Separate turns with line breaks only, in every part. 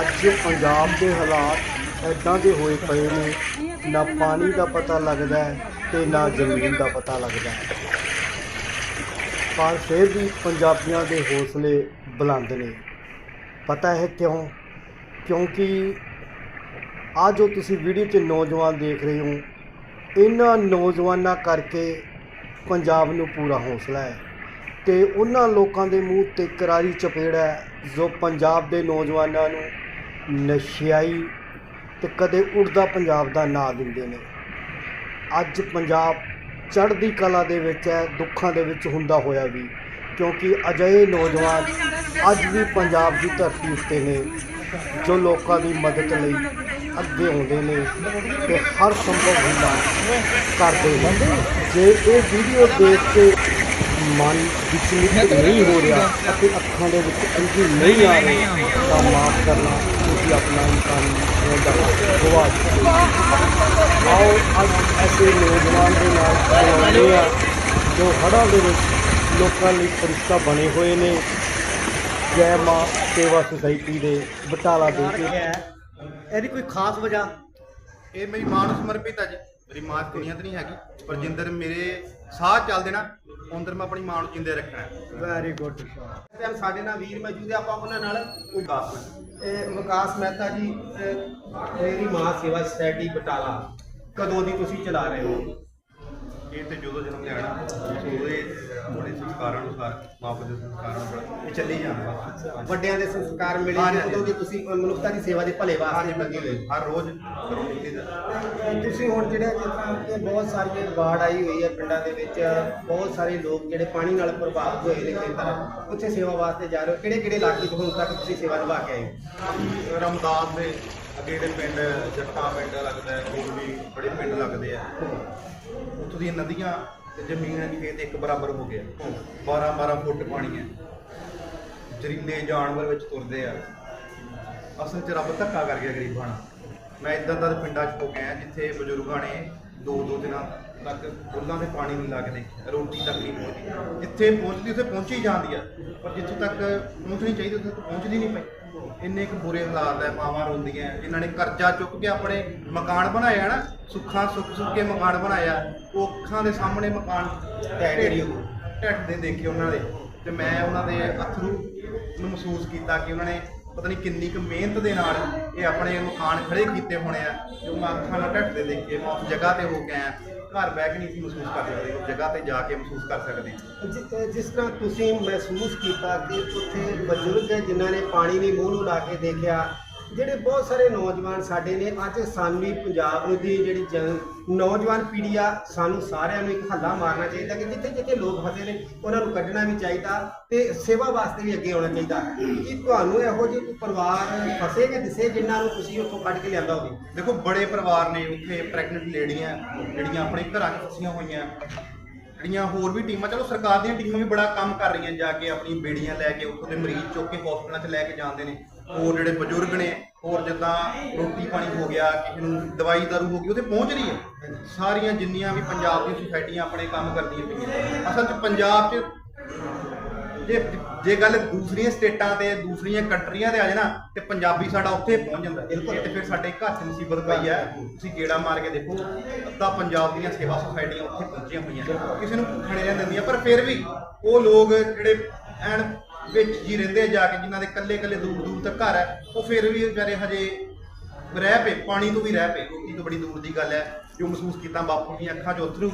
ਅੱਜ ਪੰਜਾਬ ਦੇ ਹਾਲਾਤ ਐਦਾਂ ਦੇ ਹੋਏ ਪਏ ਨੇ, ਨਾ ਪਾਣੀ ਦਾ ਪਤਾ ਲੱਗਦਾ ਹੈ ਤੇ ਨਾ ਜ਼ਮੀਨ ਦਾ ਪਤਾ ਲੱਗਦਾ ਹੈ। ਪਰ ਫਿਰ ਵੀ ਪੰਜਾਬੀਆਂ ਦੇ ਹੌਸਲੇ ਬੁਲੰਦ ਨੇ। ਪਤਾ ਹੈ ਕਿਉਂ? ਕਿਉਂਕਿ ਆ ਜੋ ਤੁਸੀਂ ਵੀਡੀਓ 'ਚ ਨੌਜਵਾਨ ਦੇਖ ਰਹੇ ਹੋ, ਇਹਨਾਂ ਨੌਜਵਾਨਾਂ ਕਰਕੇ ਪੰਜਾਬ ਨੂੰ ਪੂਰਾ ਹੌਸਲਾ ਹੈ ਤੇ ਉਹਨਾਂ ਲੋਕਾਂ ਦੇ ਮੂੰਹ ਤੇ ਕਰਾਰੀ ਚਪੇੜ ਹੈ ਜੋ ਪੰਜਾਬ ਦੇ ਨੌਜਵਾਨਾਂ ਨੂੰ ਨਸ਼ਿਆਈ ਤੇ ਕਦੇ ਉੜਦਾ ਪੰਜਾਬ ਦਾ ਨਾਂ ਦਿੰਦੇ ਨੇ। ਅੱਜ ਪੰਜਾਬ ਚੜ੍ਹਦੀ ਕਲਾ ਦੇ ਵਿੱਚ ਹੈ, ਦੁੱਖਾਂ ਦੇ ਵਿੱਚ ਹੁੰਦਾ ਹੋਇਆ ਵੀ, ਕਿਉਂਕਿ ਅਜਿਹੇ ਨੌਜਵਾਨ ਅੱਜ ਵੀ ਪੰਜਾਬ ਦੀ ਧਰਤੀ ਉੱਤੇ ਨੇ, ਜੋ ਲੋਕਾਂ ਦੀ ਮਦਦ ਲਈ ਅੱਗੇ ਆਉਂਦੇ ਨੇ ਤੇ ਹਰ ਸੰਭਵ ਹੁੰਦਾ ਕਰਦੇ ਨੇ। ਜੇ ਇਹ ਵੀਡੀਓ ਦੇਖ ਕੇ ਮਨ ਵਿਚਲਿਤ ਨਹੀਂ ਹੋ ਰਿਹਾ ਅਤੇ ਅੱਖਾਂ ਦੇ ਵਿੱਚ ਅੰਗੀ ਨਹੀਂ ਆ ਰਹੀ, ਤਾਂ ਮਾਫ ਕਰਨਾ। ਤੁਸੀਂ ਆਪਣਾ ਇਨਸਾਨੀ ਹੋਣ ਦਾ ਹੱਕ ਗਵਾ ਚੁੱਕੇ ਹੋ। ਆਓ ਅੱਜ ਐਸੇ ਨੌਜਵਾਨ ਦੇ ਨਾਲ ਮਿਲਾਉਂਦੇ ਆ ਜੋ ਹੜ੍ਹਾਂ ਦੇ ਵਿੱਚ ਲੋਕਾਂ ਲਈ ਫਰਿਸ਼ਤਾ ਬਣੇ ਹੋਏ ਨੇ। ਜੈ ਮਾਂ ਸੇਵਾ ਸੁਸਾਇਟੀ ਦੇ ਬਟਾਲਾ ਦੇ ਕੇ ਇਹਦੀ ਕੋਈ ਖਾਸ ਵਜ੍ਹਾ?
ਇਹ ਮੇਰੀ ਮਾਂ ਨੂੰ ਸਮਰਪਿਤ ਹੈ ਜੀ। ਮੇਰੀ ਮਾਂ ਦੁਨੀਆ ਤੇ ਨਹੀਂ ਹੈਗੀ। ਪਰ ਜਿੰਦਰ ਮੇਰੇ ਸਾਹ ਚੱਲਦੇ ਨਾ ਅੰਦਰ ਮੈਂ ਆਪਣੀ ਮਾਂ ਨੂੰ ਜਿੰਦੇ ਰੱਖਣਾ।
ਵੈਰੀ ਗੁੱਡ
ਇਸ ਟਾਈਮ ਸਾਡੇ ਨਾਲ ਵੀਰ ਮੌਜੂਦ ਹੈ ਆਪਾਂ ਉਹਨਾਂ ਨਾਲ ਗੱਲ ਇਹ ਵਿਕਾਸ ਮਹਿਤਾ ਜੀ ਮੇਰੀ ਮਾਂ ਸੇਵਾ ਸੁਸਾਇਟੀ ਬਟਾਲਾ। ਕਦੋਂ ਦੀ ਤੁਸੀਂ ਚਲਾ ਰਹੇ ਹੋ?
ਇਹ ਤੇ ਜਦੋਂ ਜਨਮ ਲੈਣਾ ਉਹਦੇ ਉਹਦੇ ਸੰਸਕਾਰਾਂ ਅਨੁਸਾਰ ਮਾਪੇ ਦੇ ਸੰਸਕਾਰਾਂ ਅਨੁਸਾਰ ਇਹ ਚੱਲੀ ਬਸ
ਵੱਡਿਆਂ ਦੇ ਸੰਸਕਾਰ ਮਿਲੇ
ਹਾਂਜੀ,
ਨੇ ਉਦੋਂ ਦੀ ਤੁਸੀਂ ਮਨੁੱਖਤਾ ਦੀ ਸੇਵਾ ਦੇ ਭਲੇ ਵਾਸਤੇ ਲੱਗੇ ਹੋਏ
ਹਰ ਰੋਜ਼ ਕਰੋ
ਤੁਸੀਂ ਹੁਣ ਜਿਹੜੇ ਜਿਸ ਤਰ੍ਹਾਂ ਕਿ ਬਹੁਤ ਸਾਰੀ ਬਾੜ ਆਈ ਹੋਈ ਹੈ ਪਿੰਡਾਂ ਦੇ ਵਿੱਚ, ਬਹੁਤ ਸਾਰੇ ਲੋਕ ਜਿਹੜੇ ਪਾਣੀ ਨਾਲ ਪ੍ਰਭਾਵਿਤ ਹੋਏ ਨੇ ਕਈ ਤਰ੍ਹਾਂ ਉੱਥੇ ਸੇਵਾ ਵਾਸਤੇ ਜਾ ਰਹੇ ਹੋ। ਕਿਹੜੇ ਕਿਹੜੇ ਇਲਾਕੇ ਤੋਂ ਹੁਣ ਤੱਕ ਤੁਸੀਂ ਸੇਵਾ ਨਿਭਾ ਕੇ ਆਏ ਹੋ?
ਰਮਦਾਸ ਦੇ ਅੱਗੇ ਜਿਹੜੇ ਪਿੰਡ, ਜੱਟਾਂ ਪਿੰਡ ਲੱਗਦਾ ਹੈ, ਹੋਰ ਵੀ ਬੜੇ ਪਿੰਡ ਲੱਗਦੇ ਆ। ਉੱਥੋਂ ਦੀਆਂ ਨਦੀਆਂ ਤੇ ਜ਼ਮੀਨ ਦੀ ਖੇਤ ਇੱਕ ਬਰਾਬਰ ਹੋ ਗਿਆ। 12 12 ਫੁੱਟ ਪਾਣੀ ਹੈ। ਜ਼ਰੀਲੇ ਜਾਨਵਰ ਵਿੱਚ ਤੁਰਦੇ ਆ। ਅਸਲ 'ਚ ਰੱਬ ਧੱਕਾ ਕਰ ਗਿਆ ਗਰੀਬਾਂ ਨਾਲ। ਮੈਂ ਇਦਾਂ ਦਾ ਪਿੰਡਾਂ 'ਚ ਹੋ ਆਇਆ ਜਿੱਥੇ ਬਜ਼ੁਰਗਾਂ ਨੇ ਦੋ ਦੋ ਦਿਨਾਂ ਤੱਕ ਫੁੱਲਾਂ ਦੇ ਪਾਣੀ ਨਹੀਂ ਲਾ ਕੇ ਦੇਖਿਆ ਰੋਟੀ ਤੱਕ ਨਹੀਂ ਪਹੁੰਚੀ। ਜਿੱਥੇ ਪਹੁੰਚਦੀ ਉੱਥੇ ਪਹੁੰਚੀ ਜਾਂਦੀ ਆ ਪਰ ਜਿੱਥੇ ਤੱਕ ਪਹੁੰਚਣੀ ਚਾਹੀਦੀ ਉੱਥੇ ਤੱਕ ਪਹੁੰਚਦੀ ਨਹੀਂ ਪਈ। ਇੰਨੇ ਕੁ ਬੁਰੇ ਹਾਲਾਤ ਹੈ ਮਾਵਾਂ ਰੋਂਦੀਆਂ ਜਿਨ੍ਹਾਂ ਨੇ ਕਰਜ਼ਾ ਚੁੱਕ ਕੇ ਆਪਣੇ ਮਕਾਨ ਬਣਾਏ ਆ ਨਾ ਸੁੱਖਾਂ ਸੁੱਖ ਸੁੱਖ ਕੇ ਮਕਾਨ ਬਣਾਇਆ ਉਹ ਅੱਖਾਂ ਦੇ ਸਾਹਮਣੇ ਮਕਾਨ
ਹੋ
ਢੱਟ ਦੇ ਦੇਖੇ ਉਹਨਾਂ ਦੇ ਤੇ ਮੈਂ ਉਹਨਾਂ ਦੇ ਅਥਰੂ ਨੂੰ ਮਹਿਸੂਸ ਕੀਤਾ ਕਿ ਉਹਨਾਂ ਨੇ ਪਤਾ ਨਹੀਂ ਕਿੰਨੀ ਕੁ ਮਿਹਨਤ ਦੇ ਨਾਲ ਇਹ ਆਪਣੇ ਮਕਾਨ ਖੜੇ ਕੀਤੇ ਹੋਣੇ ਆ, ਜੋ ਮੈਂ ਅੱਖਾਂ ਨਾਲ ਢੱਟਦੇ ਦੇਖੇ, ਮੈਂ ਉਸ ਜਗ੍ਹਾ ਤੇ ਹੋ ਕੇ ਆਇਆ। ਘਰ ਬਹਿ ਕੇ ਨਹੀਂ ਸੀ ਮਹਿਸੂਸ ਕਰ ਸਕਦੇ ਉਸ ਜਗ੍ਹਾ ਤੇ ਜਾ ਕੇ ਮਹਿਸੂਸ ਕਰ ਸਕਦੇ ਹਾਂ।
ਜਿਸ ਤਰ੍ਹਾਂ ਤੁਸੀਂ ਮਹਿਸੂਸ ਕੀਤਾ ਕਿ ਉੱਥੇ ਬਜ਼ੁਰਗ ਹੈ, ਜਿਨ੍ਹਾਂ ਨੇ ਪਾਣੀ ਨਹੀਂ ਮੂੰਹ ਨੂੰ ਲਾ ਕੇ ਦੇਖਿਆ ਜਿਹੜੇ ਬਹੁਤ ਸਾਰੇ ਨੌਜਵਾਨ ਸਾਡੇ ਨੇ, ਅੱਜ ਸਾਨੂੰ ਵੀ ਪੰਜਾਬ ਦੀ ਜਿਹੜੀ ਜਨ- ਨੌਜਵਾਨ ਪੀੜ੍ਹੀ ਆ, ਸਾਨੂੰ ਸਾਰਿਆਂ ਨੂੰ ਇੱਕ ਹੱਲਾ ਮਾਰਨਾ ਚਾਹੀਦਾ ਕਿ ਜਿੱਥੇ ਜਿੱਥੇ ਲੋਕ ਫਸੇ ਨੇ, ਉਹਨਾਂ ਨੂੰ ਕੱਢਣਾ ਵੀ ਚਾਹੀਦਾ ਤੇ ਸੇਵਾ ਵਾਸਤੇ ਵੀ ਅੱਗੇ ਆਉਣਾ ਚਾਹੀਦਾ। ਕਿ ਤੁਹਾਨੂੰ ਇਹੋ ਜਿਹੇ ਪਰਿਵਾਰ ਫਸੇ ਕਿ ਦਿਸੇ ਜਿਨ੍ਹਾਂ ਨੂੰ ਤੁਸੀਂ ਉੱਥੋਂ ਕੱਢ ਕੇ ਲਿਆਂਦਾ ਹੋਵੇ?
ਦੇਖੋ, ਬੜੇ ਪਰਿਵਾਰ ਨੇ ਉੱਥੇ ਪ੍ਰੈਗਨੈਂਟ ਲੇਡੀਆਂ, ਜਿਹੜੀਆਂ ਆਪਣੇ ਘਰਾਂ 'ਚ ਫਸੀਆਂ ਹੋਈਆਂ। ਜਿਹੜੀਆਂ ਹੋਰ ਵੀ ਟੀਮਾਂ, ਚਲੋ ਸਰਕਾਰ ਦੀਆਂ ਟੀਮਾਂ ਵੀ ਬੜਾ ਕੰਮ ਕਰ ਰਹੀਆਂ ਜਾ ਕੇ ਆਪਣੀ ਬੇੜੀਆਂ ਲੈ ਕੇ, ਉੱਥੋਂ ਦੇ ਮਰੀਜ਼ ਚੁੱਕ ਕੇ ਹਸਪਤਾਲਾਂ 'ਚ ਲੈ ਕੇ ਜਾਂਦੇ ਨੇ। ਹੋਰ ਜਿਹੜੇ ਬਜ਼ੁਰਗ ਨੇ, ਹੋਰ ਜਿੱਦਾਂ ਰੋਟੀ ਪਾਣੀ ਹੋ ਗਿਆ, ਕਿਸੇ ਨੂੰ ਦਵਾਈ ਦਾਰੂ ਹੋ ਗਈ ਉਹਦੇ ਪਹੁੰਚ ਰਹੀ ਹੈ। ਸਾਰੀਆਂ ਜਿੰਨੀਆਂ ਵੀ ਪੰਜਾਬ ਦੀਆਂ ਸੁਸਾਇਟੀਆਂ ਆਪਣੇ ਕੰਮ ਕਰਦੀਆਂ ਪਈਆਂ ਅਸਲ 'ਚ ਪੰਜਾਬ 'ਚ ਜੇ ਜੇ ਗੱਲ ਦੂਸਰੀਆਂ ਸਟੇਟਾਂ ਤੇ, ਦੂਸਰੀਆਂ ਕੰਟਰੀਆਂ ਤੇ ਆ ਜਾਏ ਨਾ, ਤੇ ਪੰਜਾਬੀ ਸਾਡਾ ਉੱਥੇ ਪਹੁੰਚ ਜਾਂਦਾ।
ਬਿਲਕੁਲ।
ਤੇ ਫਿਰ ਸਾਡੇ ਘਰ 'ਚ ਮੁਸੀਬਤ ਪਈ ਹੈ। ਤੁਸੀਂ ਗੇੜਾ ਮਾਰ ਕੇ ਦੇਖੋ, ਅੱਧਾ ਪੰਜਾਬ ਦੀਆਂ ਸੇਵਾ ਸੁਸਾਇਟੀਆਂ ਉੱਥੇ ਪਹੁੰਚੀਆਂ ਹੋਈਆਂ ਕਿਸੇ ਨੂੰ ਭੁੱਖਣ ਨਹੀਂ ਦਿੰਦੀਆਂ ਪਰ ਫਿਰ ਵੀ ਉਹ ਲੋਕ ਜਿਹੜੇ ਐਨ ਵਿੱਚ ਜੀ ਰਹਿੰਦੇ ਜਾ ਕੇ, ਜਿਨ੍ਹਾਂ ਦੇ ਕੱਲੇ ਕੱਲੇ ਦੂਰ ਦੂਰ ਤੱਕ ਘਰ ਹੈ, ਉਹ ਫਿਰ ਵੀ ਵਿਚਾਰੇ ਹਜੇ ਰਹਿ ਪਏ, ਪਾਣੀ ਤੋਂ ਵੀ ਰਹਿ ਪਏ। ਇਹ ਤੋਂ ਬੜੀ ਦੂਰ ਦੀ ਗੱਲ ਹੈ, ਜੋ ਮਹਿਸੂਸ ਕੀਤਾ ਬਾਪੂ ਦੀਆਂ ਅੱਖਾਂ 'ਚ ਉਤਰੂ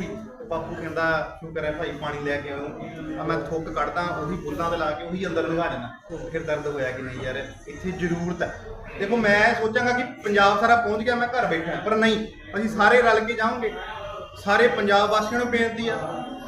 ਬਾਪੂ ਕਹਿੰਦਾ, ਸ਼ੁਕਰ ਹੈ ਭਾਈ, ਪਾਣੀ ਲੈ ਕੇ ਆਉਂ। ਆ ਮੈਂ ਥੁੱਕ ਕੱਢਦਾ, ਉਹੀ ਬੁੱਲਾਂ ਤੇ ਲਾ ਕੇ ਉਹੀ ਅੰਦਰ ਲੰਘਾ ਦੇਣਾ ਫਿਰ ਦਰਦ ਹੋਇਆ ਕਿ ਨਹੀਂ ਯਾਰ, ਇੱਥੇ ਜ਼ਰੂਰਤ ਹੈ। ਦੇਖੋ, ਮੈਂ ਸੋਚਾਂਗਾ ਕਿ ਪੰਜਾਬ ਸਾਰਾ ਪਹੁੰਚ ਗਿਆ, ਮੈਂ ਘਰ ਬੈਠਾ, ਪਰ ਨਹੀਂ। ਅਸੀਂ ਸਾਰੇ ਰਲ ਕੇ ਜਾਵਾਂਗੇ। ਸਾਰੇ ਪੰਜਾਬ ਵਾਸੀਆਂ ਨੂੰ ਬੇਨਤੀ ਆ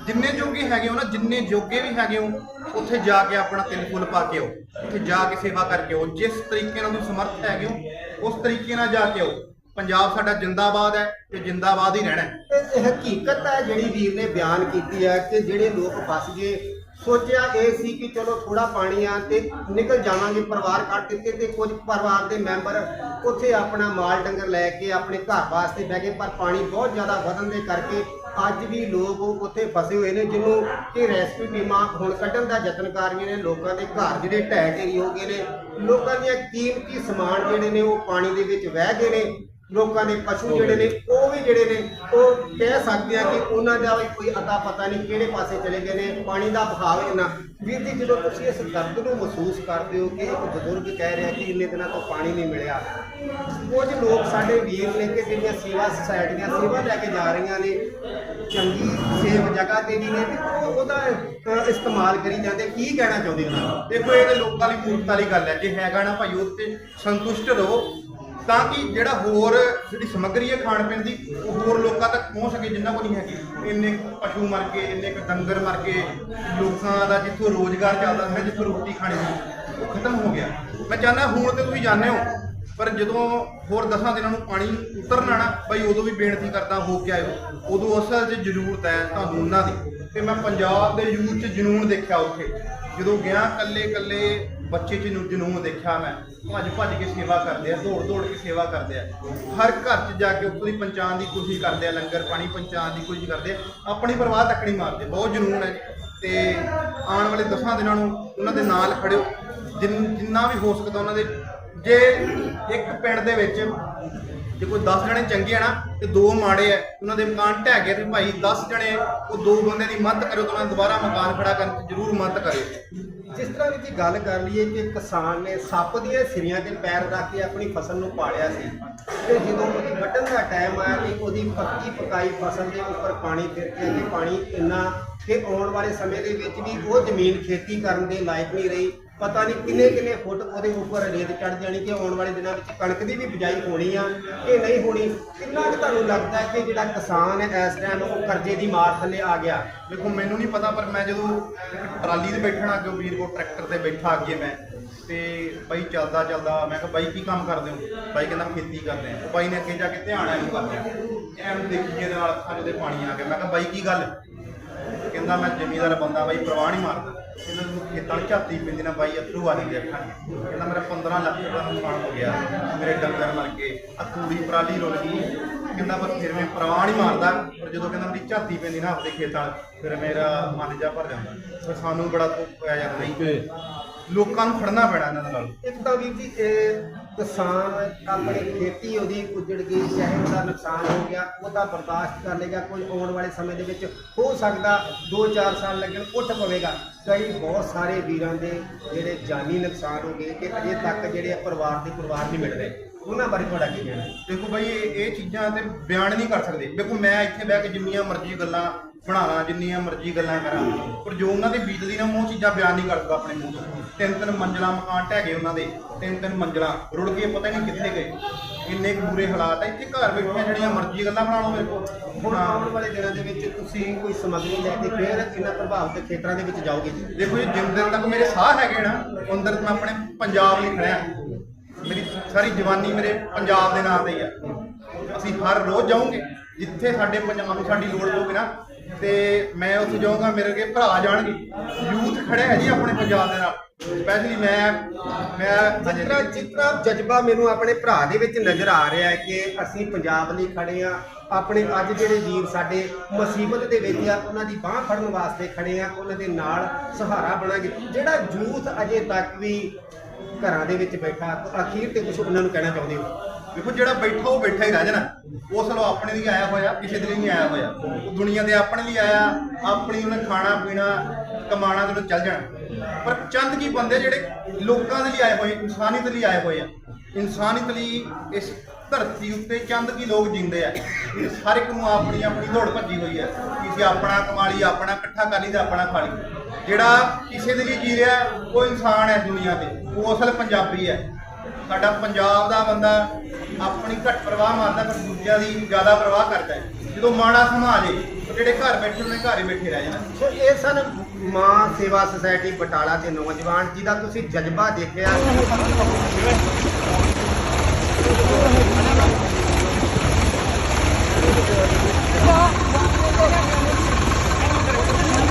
ਜਿੰਨੇ ਜੋਗੇ ਹੈਗੇ ਹੋ ਨਾ, ਜਿੰਨੇ ਜੋਗੇ ਵੀ ਹੈਗੇ ਹੋ, ਉੱਥੇ ਜਾ ਕੇ ਆਪਣਾ ਤਿਲ ਫੁੱਲ ਪਾ ਕੇ ਆਓ। ਉੱਥੇ ਜਾ ਕੇ ਸੇਵਾ ਕਰਕੇ ਆਓ। ਜਿਸ ਤਰੀਕੇ ਨਾਲ ਤੁਸੀਂ ਸਮਰਥ ਹੈਗੇ ਹੋ, ਉਸ ਤਰੀਕੇ ਨਾਲ ਜਾ ਕੇ ਆਓ। ਪੰਜਾਬ ਸਾਡਾ ਜਿੰਦਾਬਾਦ ਹੈ ਤੇ ਜਿੰਦਾਬਾਦ ਹੀ ਰਹਿਣਾ ਹੈ।
ਇਹ ਹਕੀਕਤ ਹੈ ਜਿਹੜੀ ਵੀਰ ਨੇ ਬਿਆਨ ਕੀਤੀ ਹੈ ਕਿ ਜਿਹੜੇ ਲੋਕ ਫਸ ਗਏ ਸੋਚਿਆ ਇਹ ਸੀ ਕਿ ਚਲੋ ਥੋੜਾ ਪਾਣੀ ਆ ਤੇ ਨਿਕਲ ਜਾਵਾਂਗੇ, ਪਰਿਵਾਰ ਕੱਢ ਦਿੱਤੇ ਤੇ ਕੁਝ ਪਰਿਵਾਰ ਦੇ ਮੈਂਬਰ ਉੱਥੇ ਆਪਣਾ ਮਾਲ ਡੰਗਰ ਲੈ ਕੇ ਆਪਣੇ ਘਰ ਵਾਸਤੇ ਬਹਿ ਗਏ, ਪਰ ਪਾਣੀ ਬਹੁਤ ਜ਼ਿਆਦਾ ਵਧਣ ਦੇ ਕਰਕੇ ਅੱਜ ਵੀ ਲੋਕ ਉੱਥੇ ਫਸੇ ਹੋਏ ਨੇ, ਜਿਹਨੂੰ ਕਿ ਰੈਸਕਿਊ ਟੀਮਾਂ ਹੁਣ ਕੱਢਣ ਦਾ ਯਤਨ ਕਰ ਰਹੀਆਂ ਨੇ, ਲੋਕਾਂ ਦੇ ਘਰ ਜਿਹੜੇ ਢਹਿ ਢੇਰੀ ਹੋ ਗਏ ਨੇ, ਲੋਕਾਂ ਦੀਆਂ ਕੀਮਤੀ ਸਮਾਨ ਜਿਹੜੇ ਨੇ ਉਹ ਪਾਣੀ ਦੇ ਵਿੱਚ ਵਹਿ ਗਏ ਨੇ, ਲੋਕਾਂ ਦੇ ਪਸ਼ੂ ਜਿਹੜੇ ਨੇ ਉਹ ਵੀ ਜਿਹੜੇ ਨੇ ਉਹ ਕਹਿ ਸਕਦੇ ਆ ਕਿ ਉਹਨਾਂ ਦਾ ਵੀ ਕੋਈ ਅਤਾ ਪਤਾ ਨਹੀਂ ਕਿਹੜੇ ਪਾਸੇ ਚਲੇ ਗਏ ਨੇ, ਪਾਣੀ ਦਾ ਬਹਾਵ ਇੰਨਾ। ਵੀਰ ਜੀ, ਜਦੋਂ ਤੁਸੀਂ ਇਸ ਦਰਦ ਨੂੰ ਮਹਿਸੂਸ ਕਰਦੇ ਹੋ ਕਿ ਇੱਕ ਬਜ਼ੁਰਗ ਕਹਿ ਰਿਹਾ ਕਿ ਇੰਨੇ ਦਿਨਾਂ ਤੋਂ ਪਾਣੀ ਨਹੀਂ ਮਿਲਿਆ, ਕੁਝ ਲੋਕ ਸਾਡੇ ਵੀਰ ਨੇ ਕਿ ਜਿਹੜੀਆਂ ਸੇਵਾ ਸੁਸਾਇਟੀਆਂ, ਸੇਵਾ ਲੈ ਕੇ ਜਾ ਰਹੀਆਂ ਨੇ, ਚੰਗੀ ਸੇਵ ਜਗ੍ਹਾ ਤੇ ਵੀ ਨੇ, ਤੇ ਉਹ ਉਹਦਾ ਇਸਤੇਮਾਲ ਕਰੀ ਜਾਂਦੇ, ਕੀ ਕਹਿਣਾ ਚਾਹੁੰਦੇ ਉਹਨਾਂ ਨੂੰ
ਦੇਖੋ, ਇਹ ਲੋਕਾਂ ਦੀ ਮੂਰਖਤਾ ਵਾਲੀ ਗੱਲ ਹੈ, ਜੇ ਹੈਗਾ ਨਾ ਭਾਈ, ਉਹ ਤੇ ਸੰਤੁਸ਼ਟ ਰਹੋ। ਤਾਂ ਕਿ ਜਿਹੜਾ ਹੋਰ ਜਿਹੜੀ ਸਮੱਗਰੀ ਹੈ ਖਾਣ ਪੀਣ ਦੀ, ਉਹ ਹੋਰ ਲੋਕਾਂ ਤੱਕ ਪਹੁੰਚ ਸਕੇ, ਜਿੰਨਾ ਕੋਲ ਨਹੀਂ ਹੈਗੀ। ਇੰਨੇ ਕੁ ਪਸ਼ੂ ਮਰ ਗਏ, ਇੰਨੇ ਕੁ ਡੰਗਰ ਮਰ ਗਏ, ਲੋਕਾਂ ਦਾ ਜਿੱਥੋਂ ਰੋਜ਼ਗਾਰ ਚੱਲਦਾ ਸੀ ਜਿੱਥੋਂ ਰੋਟੀ ਖਾਣੀ ਸੀ ਉਹ ਖਤਮ ਹੋ ਗਿਆ। ਮੈਂ ਚਾਹੁੰਦਾ ਹੁਣ ਤੇ ਤੁਸੀਂ ਜਾਣਦੇ ਹੋ, ਪਰ ਜਦੋਂ ਹੋਰ ਦਸਾਂ ਦਿਨਾਂ ਨੂੰ ਪਾਣੀ ਉਤਰਨਾ ਨਾ ਬਈ ਉਦੋਂ ਵੀ ਬੇਨਤੀ ਕਰਦਾ, ਹੋ ਕੇ ਆਇਓ। ਉਦੋਂ ਅਸਲ 'ਚ ਜ਼ਰੂਰਤ ਹੈ ਤੁਹਾਨੂੰ ਉਹਨਾਂ ਦੀ। ਤੇ ਮੈਂ ਪੰਜਾਬ ਦੇ ਯੂਥ 'ਚ ਜਨੂਨ ਦੇਖਿਆ ਉੱਥੇ। ਜਦੋਂ ਗਿਆ ਕੱਲੇ ਕੱਲੇ ਬੱਚੇ 'ਚ ਨੂੰ ਜਨੂਨ ਦੇਖਿਆ ਮੈਂ, ਭੱਜ ਭੱਜ ਕੇ ਸੇਵਾ ਕਰਦੇ ਆ, ਦੌੜ ਦੌੜ ਕੇ ਸੇਵਾ ਕਰਦੇ ਆ। ਹਰ ਘਰ 'ਚ ਜਾ ਕੇ ਉੱਥੋਂ ਦੀ ਪਹੁੰਚਾਉਣ ਦੀ ਕੋਸ਼ਿਸ਼ ਕਰਦੇ ਆ, ਲੰਗਰ ਪਾਣੀ ਪਹੁੰਚਾਉਣ ਦੀ ਕੋਸ਼ਿਸ਼ ਕਰਦੇ ਆ, ਆਪਣੀ ਪਰਵਾਹ ਤੱਕ ਨਹੀਂ ਮਾਰਦੇ ਬਹੁਤ ਜਨੂਨ ਹੈ। ਤੇ ਆਉਣ ਵਾਲੇ ਦਸਾਂ ਦਿਨਾਂ ਨੂੰ ਉਹਨਾਂ ਦੇ ਨਾਲ ਖੜਿਓ। ਜਿੰਨ- ਜਿੰਨਾ ਵੀ ਹੋ ਸਕਦਾ ਉਹਨਾਂ ਦੇ, ਜੇ ਇੱਕ ਪਿੰਡ ਦੇ ਵਿੱਚ ਜੇ ਕੋਈ 10 ਜਣੇ ਚੰਗੇ ਆ ਨਾ ਤੇ ਦੋ ਮਾੜੇ ਆ, ਉਹਨਾਂ ਦੇ ਮਕਾਨ ਢਹਿ ਗਏ ਤੇ ਭਾਈ 10 ਜਣੇ, ਉਹ ਦੋ ਬੰਦੇ ਦੀ ਮਦਦ ਕਰਿਓ ਤਾਂ ਉਹਨਾਂ ਨੇ ਦੁਬਾਰਾ ਮਕਾਨ ਖੜਾ ਕਰਨ 'ਚ ਜ਼ਰੂਰ ਮਦਦ ਕਰਿਓ
ਜਿਸ ਤਰ੍ਹਾਂ ਦੀ ਜੀ ਗੱਲ ਕਰ ਲਈਏ ਕਿ ਕਿਸਾਨ ਨੇ ਸੱਪ ਦੀਆਂ ਸਿਰਿਆਂ ਤੇ ਪੈਰ ਰੱਖ ਕੇ ਆਪਣੀ ਫਸਲ ਨੂੰ ਪਾਲਿਆ ਸੀ ਤੇ ਜਦੋਂ ਉਹਦੀ ਵੱਢਣ ਦਾ ਟਾਈਮ ਆਇਆ ਕਿ ਉਹਦੀ ਪੱਕੀ ਪਕਾਈ ਫਸਲ ਦੇ ਉੱਪਰ ਪਾਣੀ ਫਿਰ ਕੇ ਤੇ ਪਾਣੀ ਇੰਨਾ ਕਿ ਆਉਣ ਵਾਲੇ ਸਮੇਂ ਦੇ ਵਿੱਚ ਵੀ ਉਹ ਜ਼ਮੀਨ ਖੇਤੀ ਕਰਨ ਦੇ ਲਾਇਕ ਨਹੀਂ ਰਹੀ। ਪਤਾ ਨਹੀਂ ਕਿੰਨੇ ਕਿੰਨੇ ਫੁੱਟ ਉਹਦੇ ਉੱਪਰ ਰੇਤ ਚੜ ਜਾਣੀ ਕਿ ਆਉਣ ਵਾਲੇ ਦਿਨਾਂ ਵਿੱਚ ਕਣਕ ਦੀ ਵੀ ਬਿਜਾਈ ਹੋਣੀ ਆ ਕਿ ਨਹੀਂ ਹੋਣੀ, ਕਿੰਨਾ ਕੁ ਤੁਹਾਨੂੰ ਲੱਗਦਾ ਹੈ ਕਿ ਜਿਹੜਾ ਕਿਸਾਨ ਹੈ ਇਸ ਟਾਈਮ ਉਹ ਕਰਜ਼ੇ ਦੀ ਮਾਰ ਥੱਲੇ ਆ ਗਿਆ?
ਦੇਖੋ, ਮੈਨੂੰ ਨਹੀਂ ਪਤਾ, ਪਰ ਮੈਂ ਜਦੋਂ ਟਰਾਲੀ ਤੇ ਬੈਠਣਾ ਅੱਗੇ ਵੀਰ ਕੋ ਟਰੈਕਟਰ ਤੇ ਬੈਠਾ ਅੱਗੇ ਮੈਂ, ਤੇ ਬਾਈ ਚੱਲਦਾ ਚੱਲਦਾ ਮੈਂ ਕਿਹਾ, ਬਾਈ, ਕੀ ਕੰਮ ਕਰਦੇ ਹੋ? ਬਾਈ ਕਹਿੰਦਾ, ਖੇਤੀ ਕਰਦੇ ਆ ਉਹ ਬਾਈ ਨੇ ਅੱਗੇ ਜਾ ਕੇ ਧਿਆਨ ਐਨੂੰ ਕਰ ਲਿਆ। ਐਨੂੰ ਦੇਖੀ ਇਹਦੇ ਨਾਲ ਅੱਖਾਂ ਦੇ ਪਾਣੀ ਆ ਗਿਆ। ਮੈਂ ਕਿਹਾ, ਬਾਈ, ਕੀ ਗੱਲ? ਕਹਿੰਦਾ ਮੈਂ ਜ਼ਮੀਂਦਾਰ ਬੰਦਾ ਬਾਈ ਪ੍ਰਵਾਹ ਨਹੀਂ ਮਾਰਦਾ। ਕਹਿੰਦਾ ਤੂੰ ਖੇਤਾਂ 'ਚ ਝਾਤੀ ਪੈਂਦੀ ਨਾ ਬਾਈ ਅਥਰੂ ਆ ਅੱਖਾਂ 'ਚ ਕਹਿੰਦਾ ਮੇਰਾ 15 ਲੱਖ ਰੁਪਏ ਦਾ ਨੁਕਸਾਨ ਹੋ ਗਿਆ। ਮੇਰੇ ਡੰਗਰ ਮਰ ਗਏ ਆ ਤੂੜੀ ਪਰਾਲੀ ਰੁੱਲ ਗਈ। ਕਹਿੰਦਾ ਪਰ ਫਿਰ ਮੈਂ ਪ੍ਰਵਾਹ ਨਹੀਂ ਮਾਰਦਾ ਪਰ ਜਦੋਂ ਕਹਿੰਦਾ ਮੇਰੀ ਝਾਤੀ ਪੈਂਦੀ ਨਾ ਆਪਦੇ ਖੇਤਾਂ ਫਿਰ ਮੇਰਾ ਮਨ ਜਾ ਭਰ ਜਾਂਦਾ। ਫਿਰ ਸਾਨੂੰ ਬੜਾ ਦੁੱਖ ਪਿਆ ਜਾਂਦਾ। ਨਹੀਂ ਲੋਕਾਂ ਨੂੰ ਖੜਨਾ ਪੈਣਾ ਇਹਨਾਂ ਦੇ ਨਾਲ।
ਇੱਕ ਤਾਂ ਵੀਰ ਜੀ ਇਹ ਕਿਸਾਨ ਆਪਣੀ ਖੇਤੀ ਉਹਦੀ ਉੱਜੜ ਗਈ ਚਾਹੇ ਉਹਦਾ ਨੁਕਸਾਨ ਹੋ ਗਿਆ, ਉਹਦਾ ਬਰਦਾਸ਼ਤ ਕਰ ਲੇਗਾ ਕੋਈ ਆਉਣ ਵਾਲੇ ਸਮੇਂ ਦੇ ਵਿੱਚ ਹੋ ਸਕਦਾ 2-4 ਸਾਲ ਲੱਗਣ, ਉੱਠ ਪਵੇਗਾ। ਕਈ ਬਹੁਤ ਸਾਰੇ ਵੀਰਾਂ ਦੇ ਜਿਹੜੇ ਜਾਨੀ ਨੁਕਸਾਨ ਹੋ ਗਏ, ਕਿ ਅਜੇ ਤੱਕ ਜਿਹੜੇ ਪਰਿਵਾਰ ਦੇ ਪਰਿਵਾਰ ਨਹੀਂ ਮਿਲ ਰਹੇ। ਉਹਨਾਂ ਬਾਰੇ ਤੁਹਾਡਾ ਕੀ ਕਹਿਣਾ ਹੈ?
ਦੇਖੋ ਬਾਈ ਇਹ ਇਹ ਚੀਜ਼ਾਂ ਤੇ ਬਿਆਨ ਨਹੀਂ ਕਰ ਸਕਦੇ। ਦੇਖੋ ਮੈਂ ਇੱਥੇ ਬਹਿ ਕੇ ਜਿੰਨੀਆਂ ਮਰਜ਼ੀ ਗੱਲਾਂ ਬਣਾਣਾ ਜਿੰਨੀਆਂ ਮਰਜ਼ੀ ਗੱਲਾਂ ਕਰਾਂ। ਪਰ ਜੋ ਉਹਨਾਂ ਦੀ ਬੀਤਦੀ ਨਾ ਉਹ ਚੀਜ਼ਾਂ ਬਿਆਨ ਨਹੀਂ ਕਰ ਸਕਦਾ ਆਪਣੇ ਮੂੰਹ ਤੋਂ। ਤਿੰਨ ਤਿੰਨ ਮੰਜ਼ਲਾਂ ਮਕਾਨ ਢਹਿ ਗਏ ਉਹਨਾਂ ਦੇ। ਤਿੰਨ ਤਿੰਨ ਮੰਜ਼ਲਾਂ। ਰੁੜ ਗਏ ਪਤਾ ਨਹੀਂ ਕਿੱਥੇ ਗਏ। ਇੰਨੇ ਕੁ ਬੁਰੇ ਹਾਲਾਤ ਆ। ਇੱਥੇ ਘਰ ਬੈਠੀਆਂ ਜਿਹੜੀਆਂ ਮਰਜ਼ੀ ਗੱਲਾਂ ਬਣਾ ਲਓ ਮੇਰੇ ਕੋਲ।
ਹੁਣ ਆਉਣ ਵਾਲੇ ਦਿਨਾਂ ਦੇ ਵਿੱਚ ਤੁਸੀਂ ਕੋਈ ਸਮੱਗਰੀ ਲੈ ਕੇ ਫਿਰ ਇਹਨਾਂ ਪ੍ਰਭਾਵਿਤ ਖੇਤਰਾਂ ਦੇ ਵਿੱਚ ਜਾਓਗੇ ਜੀ?
ਦੇਖੋ ਜੀ ਜਿੰਨ ਦਿਨ ਤੱਕ ਮੇਰੇ ਸਾਹ ਹੈਗੇ ਨਾ ਅੰਦਰ ਮੈਂ ਆਪਣੇ ਪੰਜਾਬ ਲਈ ਖੜਿਆ ਮੇਰੀ ਸਾਰੀ ਜਵਾਨੀ ਮੇਰੇ ਪੰਜਾਬ ਦੇ ਨਾਂ ਤੇ ਹੀ ਆ। ਅਸੀਂ ਹਰ ਰੋਜ਼ ਜਾਵਾਂਗੇ ਜਿੱਥੇ ਸਾਡੇ ਪੰਜਾਬ ਨੂੰ ਸਾਡੀ ਲੋੜ ਪਊਗੀ ਨਾ, ਤੇ ਮੈਂ ਉੱਥੇ ਜਾਊਂਗਾ, ਮੇਰੇ ਕੇ ਭਰਾ ਜਾਣਗੇ। ਯੂਥ ਖੜੇ ਹੈ ਜੀ ਆਪਣੇ ਪੰਜਾਬ ਦੇ ਨਾਲ। ਸਪੈਸ਼ਲੀ ਮੈਂ ਮੈਂ
ਜਿਤਨਾ ਜਿਤਨਾ ਜਜ਼ਬਾ ਮੈਨੂੰ ਆਪਣੇ ਭਰਾ ਦੇ ਵਿੱਚ ਨਜ਼ਰ ਆ ਰਿਹਾ ਹੈ ਕਿ ਅਸੀਂ ਪੰਜਾਬ ਲਈ ਖੜੇ ਆ ਆਪਣੇ ਅੱਜ ਜਿਹੜੇ ਵੀਰ ਸਾਡੇ ਮੁਸੀਬਤ ਦੇ ਵਿੱਚ ਆ, ਉਹਨਾਂ ਦੀ ਬਾਹ ਫੜਨ ਵਾਸਤੇ ਖੜੇ ਆ, ਉਹਨਾਂ ਦੇ ਨਾਲ ਸਹਾਰਾ ਬਣਾਂਗੇ। ਜਿਹੜਾ ਯੂਥ ਅਜੇ ਤੱਕ ਵੀ ਘਰਾਂ ਦੇ ਵਿੱਚ ਬੈਠਾ, ਅਖੀਰ ਤੇ ਕੁਝ ਉਹਨਾਂ ਨੂੰ ਕਹਿਣਾ ਚਾਹੁੰਦੇ ਹੋ?
ਦੇਖੋ, ਜਿਹੜਾ ਬੈਠਾ, ਉਹ ਬੈਠਾ ਹੀ ਰਹਿ ਜਾਣਾ। ਉਹ ਸਲੋ ਆਪਣੇ ਲਈ ਆਇਆ ਹੋਇਆ, ਕਿਸੇ ਦੇ ਲਈ ਨਹੀਂ ਆਇਆ ਹੋਇਆ। ਉਹ ਦੁਨੀਆ ਦੇ ਆਪਣੇ ਲਈ ਆਇਆ, ਆਪਣੀ ਉਹਨੇ ਖਾਣਾ, ਪੀਣਾ ਕਮਾਣਾ ਤੇ ਚੱਲ ਜਾਣਾ। ਪਰ ਚੰਦ ਕੀ ਬੰਦੇ ਜਿਹੜੇ ਲੋਕਾਂ ਦੇ ਲਈ ਆਏ ਹੋਏ, ਇਨਸਾਨੀਅਤ ਲਈ ਆਏ ਹੋਏ ਆ। ਇਨਸਾਨੀਅਤ ਲਈ ਇਸ ਧਰਤੀ ਉੱਤੇ ਚੰਦ ਕੀ ਲੋਕ ਜਿੰਦੇ ਆ। ਹਰ ਇੱਕ ਨੂੰ ਆਪਣੀ ਆਪਣੀ ਦੌੜ ਭੱਜੀ ਹੋਈ ਹੈ ਕਿ ਅਸੀਂ ਆਪਣਾ ਕਮਾ ਲਈ ਆਪਣਾ ਇਕੱਠਾ ਕਰ ਲਈ ਤੇ ਆਪਣਾ ਖਾ ਲਈ ਜਿਹੜਾ ਕਿਸੇ ਦੇ ਲਈ ਜੀ ਰਿਹਾ ਉਹ ਇਨਸਾਨ ਹੈ ਦੁਨੀਆ ਤੇ। ਉਹ ਅਸਲ ਪੰਜਾਬੀ ਹੈ। ਸਾਡਾ ਪੰਜਾਬ ਦਾ ਬੰਦਾ ਆਪਣੀ ਘੱਟ ਪ੍ਰਵਾਹ ਮਾਰਦਾ ਪਰ ਦੂਜਿਆਂ ਦੀ ਜ਼ਿਆਦਾ ਪ੍ਰਵਾਹ ਕਰਦਾ ਹੈ। ਜਦੋਂ ਮਾੜਾ ਸਮਾਂ ਤਾਂ ਜਿਹੜੇ ਘਰ ਬੈਠੇ ਉਹਨੇ ਘਰ ਹੀ ਬੈਠੇ ਰਹਿ ਜਾਣਾ।
ਸੋ ਇਹ ਸਨ ਮਾਂ ਸੇਵਾ ਸੁਸਾਇਟੀ ਬਟਾਲਾ ਦੇ ਨੌਜਵਾਨ ਜਿਹਦਾ ਤੁਸੀਂ ਜਜ਼ਬਾ ਦੇਖਿਆ.